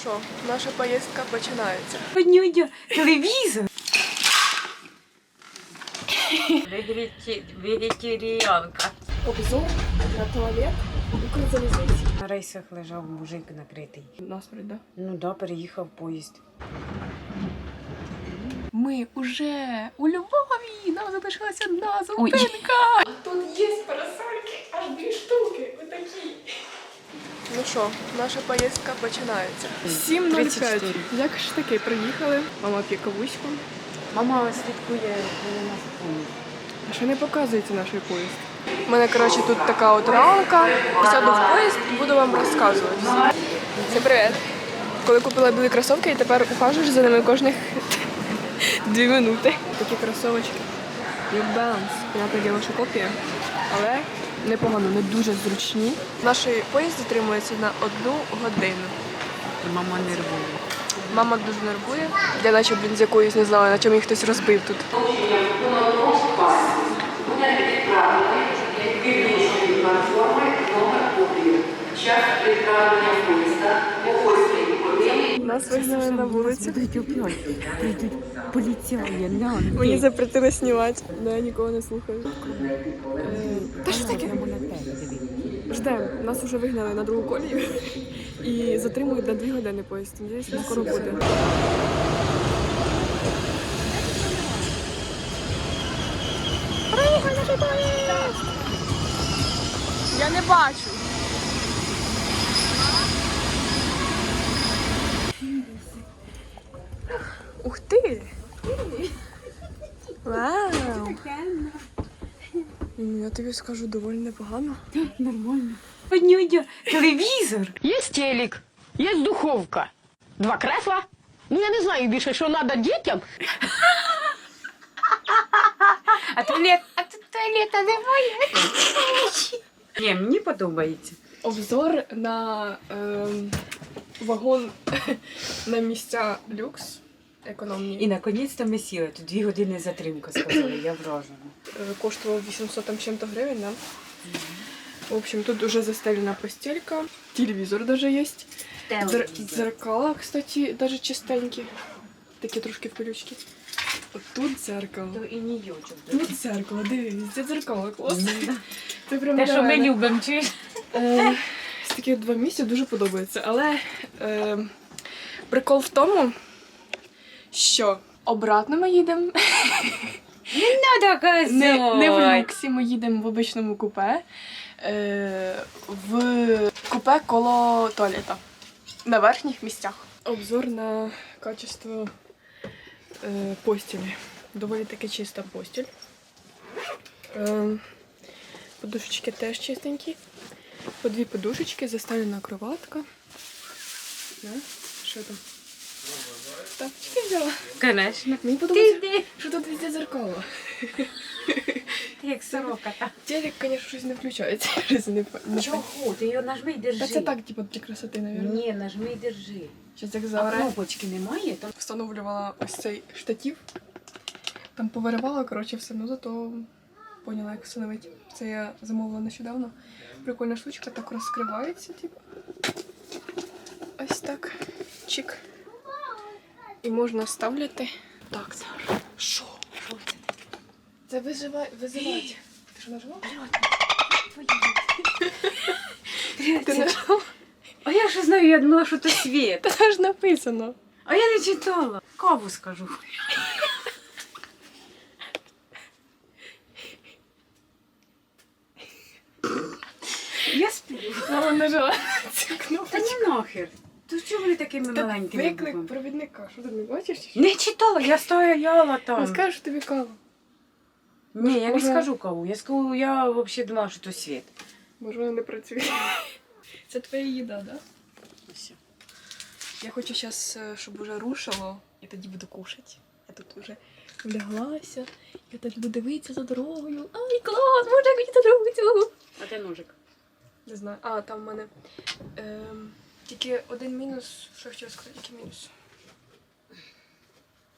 Що, наша поїздка починається. Нюдя, телевізор. Вегетаріанка. Обзор на туалет. На рейсах лежав мужик накритий. Насправді, да? Ну да, переїхав поїзд. Ми уже у Львові. Нам залишилася одна Ой. зупинка. Тут є парасольки, аж дві штуки. Отакі. Ну що, наша поїздка починається. 7.05. 34. Як ж таки приїхали? Мама п'є кавуську. Мама слідкує коли нас поїзд. А що не показується наш поїзд? У мене, коротше, тут така от рамка. Сяду в поїзд і буду вам розказувати. Всім привіт! Коли купила білі кросівки і тепер ухажуєш за ними кожних дві минути. Такі кросовочки. New Balance. Понятне діло, що копія. Але непогано, не дуже зручні. Наш поїзд затримується на одну годину. Мама нервує. Мама дуже нервує. Я наче, блін, з якоюсь не знаю, на чому їх хтось розбив тут. Нас вигнали на вулицю. Прийдуть поліцаї. Мені запретили знімати. Да, я нікого не слухаю. Е, Та що таке? Ждемо. Нас вже вигнали на другу колію і затримують на дві години поїзд. Надіюсь, скоро буде. Я не бачу. Ух ти! Вау! Ну, я тобі скажу доволі непогано. Нормально. Нюдя, телевізор. Є телек, є духовка, два кресла. Ну я не знаю більше, що треба дітям. А туалет, а тут туалета немає. Ні, мені подобається. Обзор на ем, вагон на місця люкс економні. І наконець-то ми сіли. Тут дві години затримка сказали, я вражена. Е, коштував 800 там чим-то гривень, да? В общем, тут уже застелена постелька, телевизор даже есть. Зер- зеркала, кстати, даже чистенькі. Такі трошки в пилючки. Тут дзеркало. То і нійочок. Тут дзеркало, дивись, це дзеркало класно. Це прям Те, що ми любимо, чуєш? Е, з такі два місця дуже подобається. Але е, прикол в тому, що обратно ми їдемо. Ну, так, Не, не в люксі, ми їдемо в обичному купе. Е, в купе коло туалета. На верхніх місцях. Обзор на качество е, постілі. Доволі таки чиста постіль. Е, подушечки теж чистенькі. По дві подушечки, застелена кроватка. Що там? Тапочки взяла. Конечно. Мені Ти подобається, йди. що тут везде зеркало. Ти як сорока та. Телек, звісно, щось не включається. Щось не, не Чого? Ти його нажми і держи. Та це так, типу, для красоти, мабуть. Ні, нажми і держи. Зараз як А кнопочки немає? Там Встановлювала ось цей штатив. Там повиривала, коротше, все, ну зато поняла, як встановити. Це я замовила нещодавно. Прикольна штучка, так розкривається, типу. Ось так. Чик. І можна ставляти. Так, зараз. Що? що це? Це визивати. Ти що нажала? Ти нажала? А я ж знаю, я думала, що це світ. Та ж написано. А я не читала. Каву скажу. Я сплю. Мама нажала цю Та кнопочку. ні нахер. То чого вони такими Та маленькими? виклик провідника. Що ти не бачиш? чи що? Не читала, я стояла там. скажеш що тобі каву. Ні, я не Може- скажу каву. Я скажу, я взагалі думала, що то світ. Може, вона не працює. Це твоя їда, да? Все. Я хочу зараз, щоб уже рушило, і тоді буду кушати. Я тут вже вляглася, я так буду дивитися за дорогою. Ай, клас, може як за дорогою. А де ножик? Не знаю. А, там в мене ем, тільки один мінус. Що я хотіла сказати, який мінус?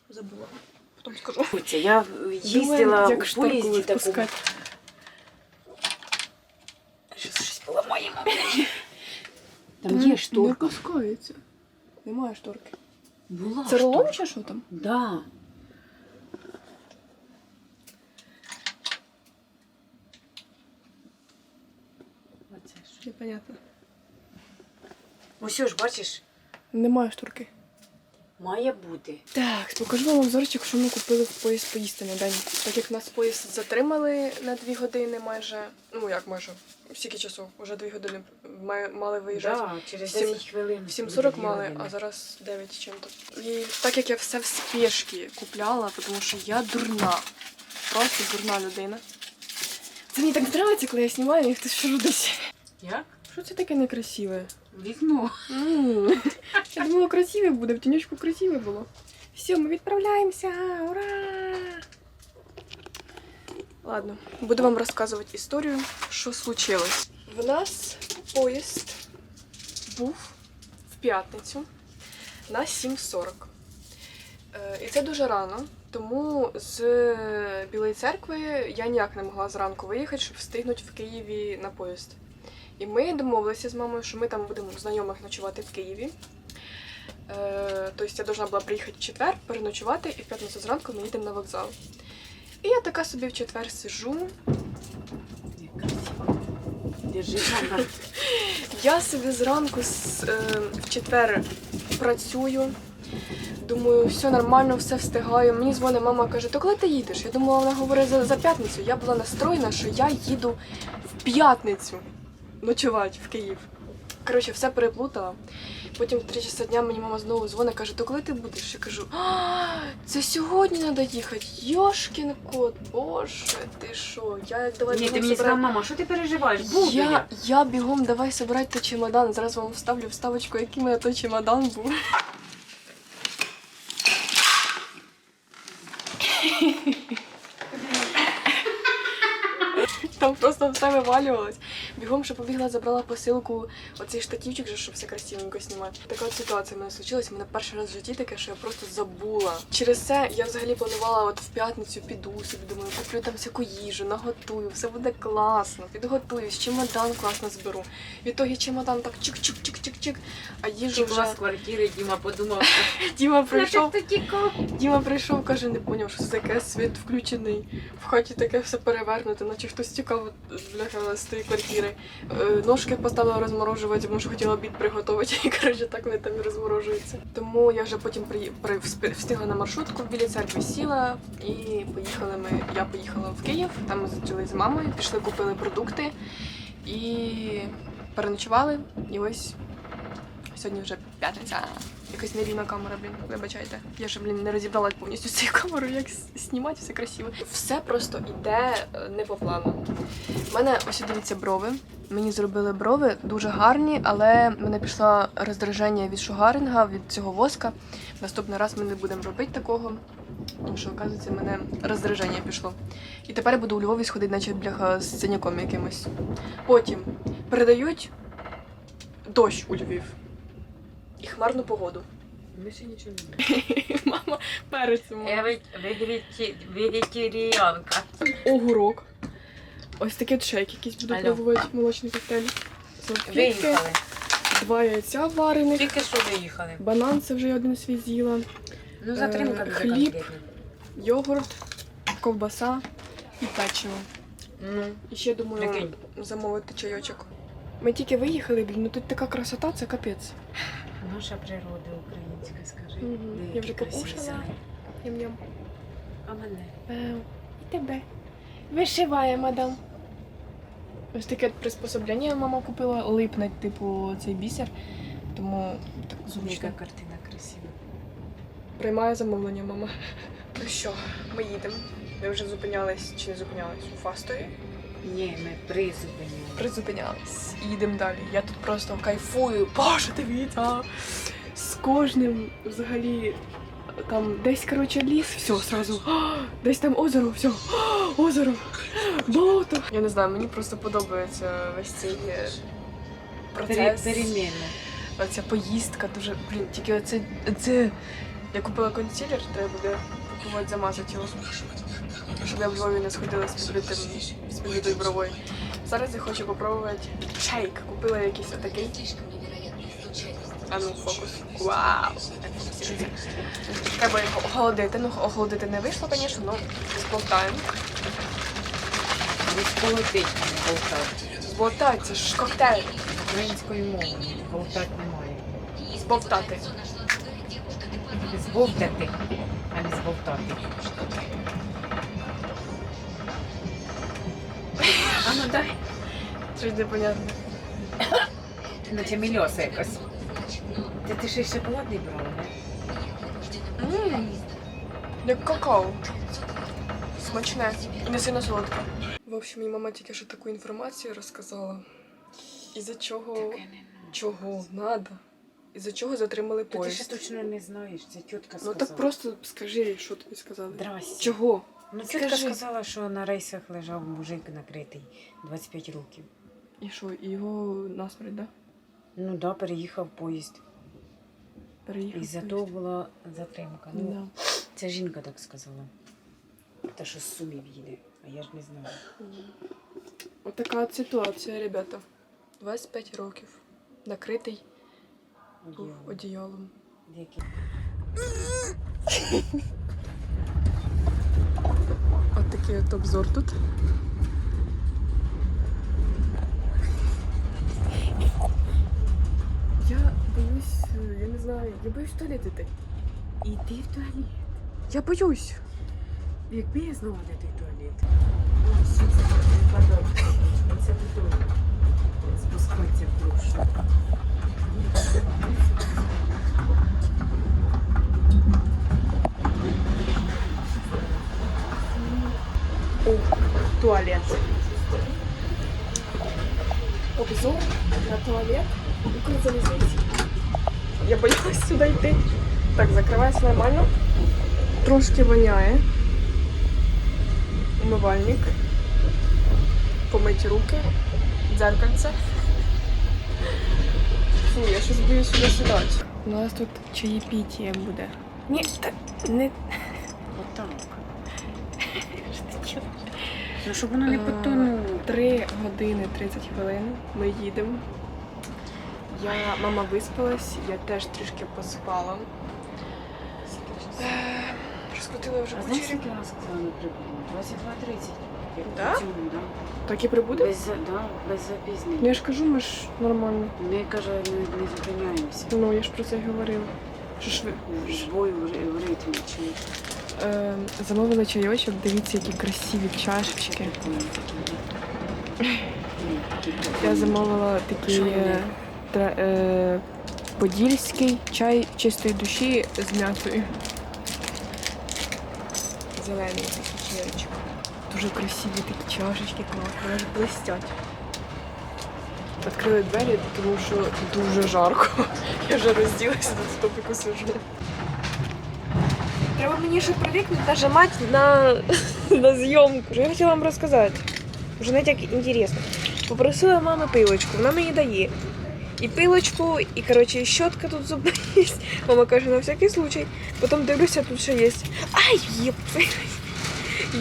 Забула. Потім скажу. Це я їздила Думаю, у як шторку поїзді такому. відпускати. Щось щось поламаємо. Там Та є Не шторка. пускається. Немає шторки. Була. Це рулон шторка. чи що там? Да. Оце ж. Непонятно. Ось ж, бачиш, Немає шторки. має бути. Так, покажу вам обзорчик, що ми купили в поїзд поїсти на день. Так як нас поїзд затримали на дві години майже. Ну як майже? Скільки часу? Уже дві години має- мали виїжджати. Да, через Сім- 10 хвилин. В 7.40 буде мали, години. а зараз 9 чим-то. І так як я все в спешці купляла, тому що я дурна. Просто дурна людина. Це мені так подобається, коли я знімаю, і хтось шарудить. Як? Що це таке некрасиве? Вікно. Я думала, красиве буде, в тінючку красиве було. Все, ми відправляємося! Ура! Ладно, буду вам розказувати історію, що случилось. В нас поїзд був в п'ятницю на 7.40. Е, І це дуже рано, тому з Білої церкви я ніяк не могла зранку виїхати, щоб встигнути в Києві на поїзд. І ми домовилися з мамою, що ми там будемо у знайомих ночувати в Києві. Е, тобто я должна була приїхати в четвер, переночувати, і в п'ятницю зранку ми їдемо на вокзал. І я така собі в четвер сижу. Держи. Я собі зранку е, в четвер працюю. Думаю, все нормально, все встигаю. Мені дзвонить мама каже, то коли ти їдеш? Я думала, вона говорить за, за п'ятницю. Я була настроєна, що я їду в п'ятницю ночувати в Київ. Коротше, все переплутала. Потім в три часа дня мені мама знову дзвонить, каже, то коли ти будеш? Я кажу, а, це сьогодні треба їхати. Йошкін кот, боже, ти що? Я як давай Ні, ти мені сказала, мама, що ти переживаєш? Буду я, я. я бігом давай собирати той чемодан. Зараз вам вставлю вставочку, який у мене той чемодан був. Там просто все вивалювалось. Бігом, що побігла, забрала посилку, оцей штативчик, щоб все красивенько знімати. Така от ситуація в мене случилась. У мене перший раз в житті таке, що я просто забула. Через це я взагалі планувала от в п'ятницю піду собі, думаю, куплю там всяку їжу, наготую, все буде класно, підготуюсь, чемодан класно зберу. В ітогі чемодан так чик-чик-чик-чик-чик, а їжу вже з квартири, Діма подумав, Діма прийшов. Діма прийшов, каже, не поняв, що це таке, світ включений. В хаті таке все перевернуте, наче хтось тікав бляха з квартири. Е, Ножки поставила розморожувати, тому що хотіла обід приготувати. І коротше, так вони там і розморожуються. Тому я вже потім при, при, встигла на маршрутку в білій церкві сіла і поїхали ми. Я поїхала в Київ, там ми зустрілися з мамою, пішли, купили продукти і переночували. І ось сьогодні вже п'ятниця. Якась нерівна камера, блін, вибачайте. Я ж, блін, не розібрала повністю цю камеру, як знімати, все красиво. Все просто йде е, не по плану. У мене ось дивіться брови. Мені зробили брови дуже гарні, але мене пішло роздраження від шугаринга, від цього воска. Наступний раз ми не будемо робити такого. Тому що, оказується, мене роздраження пішло. І тепер я буду у Львові сходити, наче бляха з синяком якимось. Потім передають дощ у Львів і хмарну погоду. Ми ще нічого не Мама перець вегеті- вегетаріанка. Огурок. Ось такий от якийсь буду Алло. пробувати молочний коктейль. Салфетки, Виїхали. два яйця варених. Тільки що виїхали. Банан це вже я один свій з'їла. Ну, затримка Е, хліб. конкретна. Йогурт, ковбаса і печиво. Ну, І ще думаю Прикинь. замовити чайочок. Ми тільки виїхали, блін, ну тут така красота, це капець. Наша природа українська, скажи. Диви, Я вже покушала. Ням-ням. А мене? Вау. І тебе. Вишиває, мадам. Ось таке приспособлення мама купила, липне, типу, цей бісер. Тому так зручно. Яка картина красива. Приймає замовлення, мама. Ну що, ми їдемо. Ми вже зупинялись чи не зупинялись у Фастові. Ні, ми призупиняли. Призупинялись. І далі. Я тут просто кайфую. Боже, дивіться. З кожним взагалі там десь, коротше, ліс, все, сразу. «А, Десь там озеро, все. «А, Озеро. Болото. Я не знаю, мені просто подобається весь цей е, Пере- процес. Перемінна. Оця поїздка дуже. Блін, тільки оце. це... Я купила консилер, треба буде купувати замазати його. Щоб я в Львові не сходила з підбитим з підбитою бровою. Зараз я хочу попробувати шейк. Купила якийсь отакий. А ну, фокус. Вау! Треба його охолодити. Ну, охолодити не вийшло, звісно, але зболтаємо. Не сколотить, не болтати. Зболтати, це ж коктейль. Українською мовою болтати немає. Зболтати. Збовтати, а не збовтати. А ну дай. Щось непонятне. Наче мільоса якась. Це ти ще шоколадний брала, не? Ммм, як какао. Смачне. Не сильно солодке. В общем, мені мама тільки що таку інформацію розказала. Чого, Таке не надо. чого надо. Із-за чого затримали Та ти ще точно не знаєш, це тітка сказала. Ну так просто скажи, що тобі сказали. Здрасте. Чого? Ну, тітка Скажи. сказала, що на рейсах лежав мужик накритий 25 років. І що, і його насмерть, да? Ну да, переїхав поїзд. Переїхав. І за поїзд. була затримка. Ну, Да. це жінка так сказала. Та що з сумів їде, а я ж не знаю. Отака от ситуація, ребята. 25 років. Накритий був Одіяло. одіялом. Які? Такий от обзор тут. Я боюсь, я не знаю, я боюсь в туалет іти. Іди в туалет. Я боюсь. Якби я знала, де той туалет. Це. Це додому. Спускатися туалет. Обзор на туалет. Я боялась сюди йти. Так, закривається нормально. Трошки воняє. Умивальник. Помиті руки. Дзеркальце. Фу, я щось боюсь сюди сідати. У нас тут чаєпітія буде. Ні, так не Отак. Ну, щоб воно не потонуло. 3 години 30 хвилин. Ми їдемо. Я, мама виспалась, я теж трішки поспала. Е, Розкрутила вже А вечері. скільки раз сказала на прибуду? 22.30. Да? Так і прибуде? Без, за- да, без Ну запізнення. я ж кажу, ми ж нормально. Ми, каже, не, не зупиняємося. Ну я ж про це й говорила. Що ж ви Збой в, ри- в ритмі чи е, замовили чайочок, дивіться, які красиві чашечки. Я замовила такий е, е, подільський чай чистої душі з м'ятою. Зелений такий чайочок. Дуже красиві такі чашечки, класні, аж блистять. Відкрили двері, тому що дуже жарко. Я вже розділася до стопику сижу. Треба мені ще привикнути нажимати на, на зйомку. Що я хотіла вам розказати? Вже не так інтересно. Попросила мами пилочку, вона мені дає. І пилочку, і коротше, і щотка тут зубна є. Мама каже, на всякий случай. Потім дивлюся, тут ще є. Ай, єп!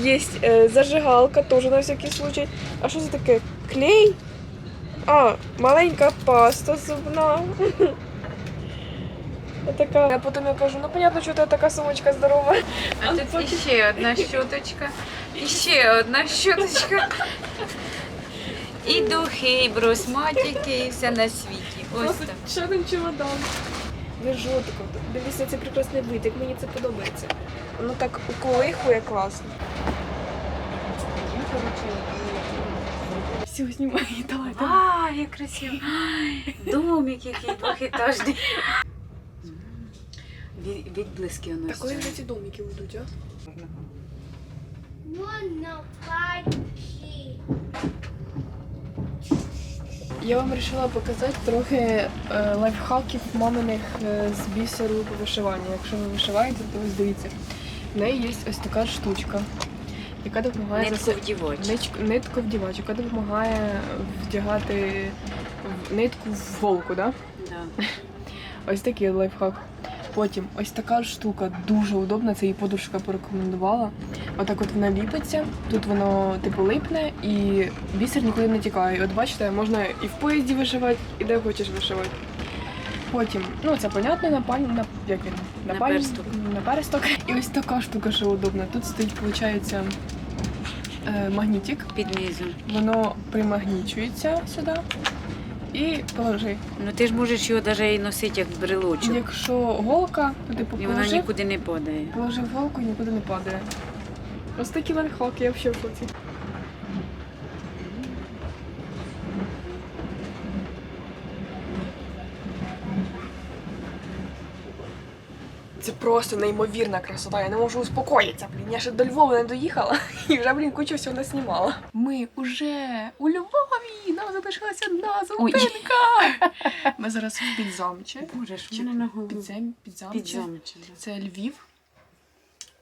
Є е, зажигалка, теж на всякий случай. А що це таке? Клей? А, маленька паста зубна. Така. А потім я кажу, ну понятно, що у тебе така сумочка здорова. А тут іще одна щоточка, іще одна щоточка. І духи, і брусматики, і все на світі. Ось так. Ще один чемодан. Лежу тако. Дивіться, це прекрасний вид, як мені це подобається. Воно так уколихує класно. Все, знімай, давай, А, як красиво. Домик який двохетажний. Від- Відблиски у нас. Такої цього. вже ці домики ведуть, а? Я вам вирішила показати трохи е, лайфхаків маминих е, з бісеру по вишиванню. Якщо ви вишиваєте, то ось дивіться. В неї є ось така штучка, яка допомагає Нитку вдівач. Нич- нитку вдівач, яка допомагає вдягати в- нитку в голку, да? Да. Ось такий лайфхак. Потім ось така штука дуже удобна, це її подружка порекомендувала. Отак от вона ліпиться, тут воно типу липне і бісер нікуди не тікає. І от бачите, можна і в поїзді вишивати, і де хочеш вишивати. Потім, ну це понятно, на пані, на як він? На пані- персток. На персток. І ось така штука, що удобна. Тут стоїть, виходить, е, магнітик. Під низом. Воно примагнічується сюди. І положи. Ну ти ж можеш його навіть і носити як брелочок. Якщо голка, то типу І вона положив, нікуди не падає. положив голку і нікуди не падає. Ось такі лайфхаки, я взагалі в шоці. Просто неймовірна красота. Я не можу успокоїтися. Блін, я ще до Львова не доїхала і вже, блін, кучу всього наснімала. Ми уже у Львові! Нам залишилася одна зупинка. Ми зараз в підзамчі. Боже, ж мене на голову. Підзем, підзамчі. Підзамче. да. Це Львів.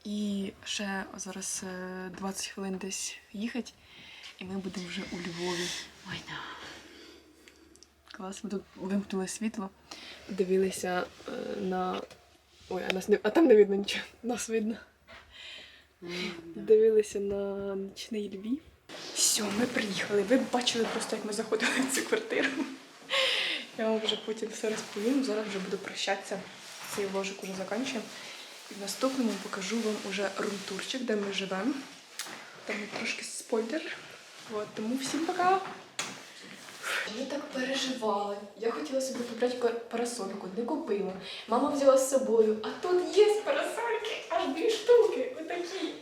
І ще зараз е, 20 хвилин десь їхати, і ми будемо вже у Львові. Ой, да. Клас, ми тут вимкнули світло, дивилися е, на. Ой, а нас не. А там не видно нічого. Нас видно. Дивилися на нічний Львів. Все, ми приїхали. Ви б бачили просто, як ми заходили в цю квартиру. Я вам вже потім все розповім. Зараз вже буду прощатися. Цей ложик уже закінчуємо. І в наступному покажу вам уже румтурчик, де ми живемо. Там трошки спойлер. От, тому всім пока! Ми так переживали. Я хотіла собі купити парасольку, не купила. Мама взяла з собою, а тут є парасольки, аж дві штуки, отакі.